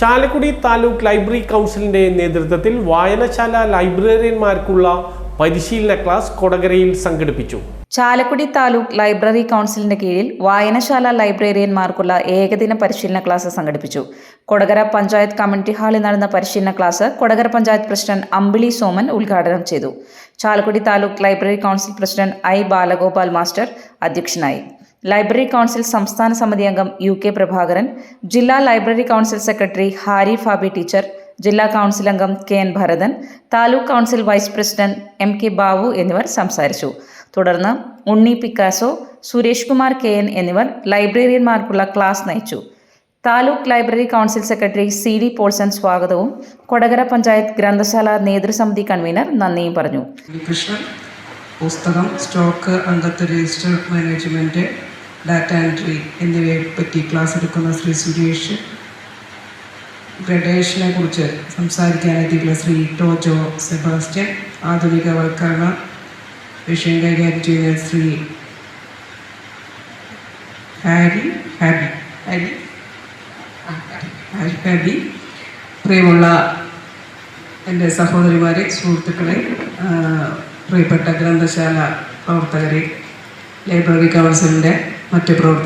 Chalakudy taluk library കൗൺസിലിന്റെ നേതൃത്വത്തിൽ വായനശാല ലൈബ്രറിയന്മാർക്കുള്ള പരിശീലന ക്ലാസ് കൊടകരയിൽ സംഘടിപ്പിച്ചു. ചാലക്കുടി താലൂക്ക് ലൈബ്രറി കൗൺസിലിന്റെ കീഴിൽ വായനശാല ലൈബ്രറിയന്മാർക്കുള്ള ഏകദിന പരിശീലന ക്ലാസ് സംഘടിപ്പിച്ചു. കൊടകര പഞ്ചായത്ത് കമ്മ്യൂണിറ്റി ഹാളിൽ നടന്ന പരിശീലന ക്ലാസ് കൊടകര പഞ്ചായത്ത് പ്രസിഡന്റ് അമ്പിളി സോമൻ ഉദ്ഘാടനം ചെയ്തു. Chalakudy taluk library council president I Balagopal master അധ്യക്ഷനായി. ലൈബ്രറി കൗൺസിൽ സംസ്ഥാന സമിതി അംഗം യു കെ പ്രഭാകരൻ ജില്ലാ library council secretary Hari Fabi teacher ജില്ലാ കൗൺസിൽ അംഗം K N Bharathan taluk council vice president M K Babu എന്നിവർ സംസാരിച്ചു. തുടർന്ന് Unni Picasso Suresh Kumar K N എന്നിവർ ലൈബ്രറിയന്മാർക്കുള്ള ക്ലാസ് നയിച്ചു. Taluk library council secretary C D Polson സ്വാഗതവും കൊടകര പഞ്ചായത്ത് ഗ്രന്ഥശാല നേതൃസമിതി കൺവീനർ നന്ദിയും പറഞ്ഞു. പുസ്തകം സ്റ്റോക്ക് അംഗത്വ രജിസ്റ്റർ മാനേജ്മെന്റ് ഡാറ്റ എൻട്രി എന്നിവയെ പറ്റി ക്ലാസ് എടുക്കുന്ന ശ്രീ സുരേഷ്. ഗ്രഡേഷനെ കുറിച്ച് സംസാരിക്കാനെത്തിയിട്ടുള്ള ശ്രീ ടോജോ സെബാസ്റ്റ്യൻ. ആധുനികവൽക്കരണ വിഷയം കൈകാര്യം ചെയ്യുന്ന ശ്രീ ഹാരി ഹാബി ഹാരി. ഹാരി ഹാബി പ്രിയമുള്ള എന്റെ സഹോദരിമാരെ സുഹൃത്തുക്കളെ പ്രിയപ്പെട്ട ഗ്രന്ഥശാല പ്രവർത്തകരെ ലൈബ്രറി കൗൺസിലിന്റെ മറ്റ് പ്രവർത്തകർ.